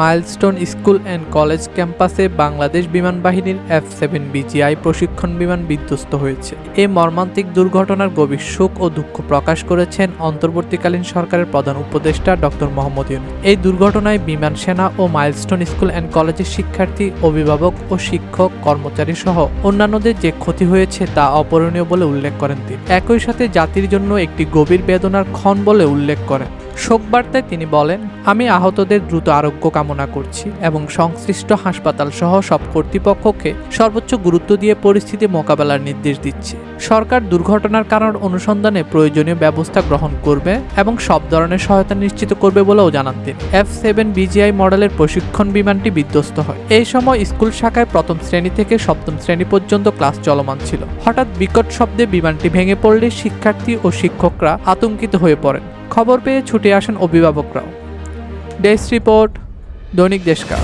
Milestone school and college ক্যাম্পাসে বাংলাদেশ বিমান বাহিনীর এফ সেভেন বিজিআই প্রশিক্ষণ বিমান বিধ্বস্ত হয়েছে। এ মর্মান্তিক দুর্ঘটনার গভীর শোক ও দুঃখ প্রকাশ করেছেন অন্তর্বর্তীকালীন সরকারের প্রধান উপদেষ্টা ডক্টর মোহাম্মদ ইউনূস। এই দুর্ঘটনায় বিমান সেনা ও মাইলস্টোন স্কুল অ্যান্ড কলেজের শিক্ষার্থী, অভিভাবক ও শিক্ষক, কর্মচারী সহ অন্যান্যদের যে ক্ষতি হয়েছে তা অপরণীয় বলে উল্লেখ করেন তিনি। একই সাথে জাতির জন্য একটি গভীর বেদনার ক্ষণ বলে উল্লেখ করেন। শোক বার্তায় তিনি বলেন, আমি আহতদের দ্রুত আরোগ্য কামনা করছি এবং সংশ্লিষ্ট হাসপাতাল সহ সব কর্তৃপক্ষকে সর্বোচ্চ গুরুত্ব দিয়ে পরিস্থিতি মোকাবেলার নির্দেশ দিচ্ছে। সরকার দুর্ঘটনার কারণ অনুসন্ধানে প্রয়োজনীয় ব্যবস্থা গ্রহণ করবে এবং সব ধরনের সহায়তা নিশ্চিত করবে বলেও জানান তিনি। এফ সেভেন বিজিআই মডেলের প্রশিক্ষণ বিমানটি বিধ্বস্ত হয়। এই সময় স্কুল শাখায় প্রথম শ্রেণি থেকে সপ্তম শ্রেণি পর্যন্ত ক্লাস চলমান ছিল। হঠাৎ বিকট শব্দে বিমানটি ভেঙে পড়লে শিক্ষার্থী ও শিক্ষকরা আতঙ্কিত হয়ে পড়েন। খবর পেয়ে ছুটে আসেন অভিভাবকরাও। ডেস্ক রিপোর্ট দৈনিক দেশকা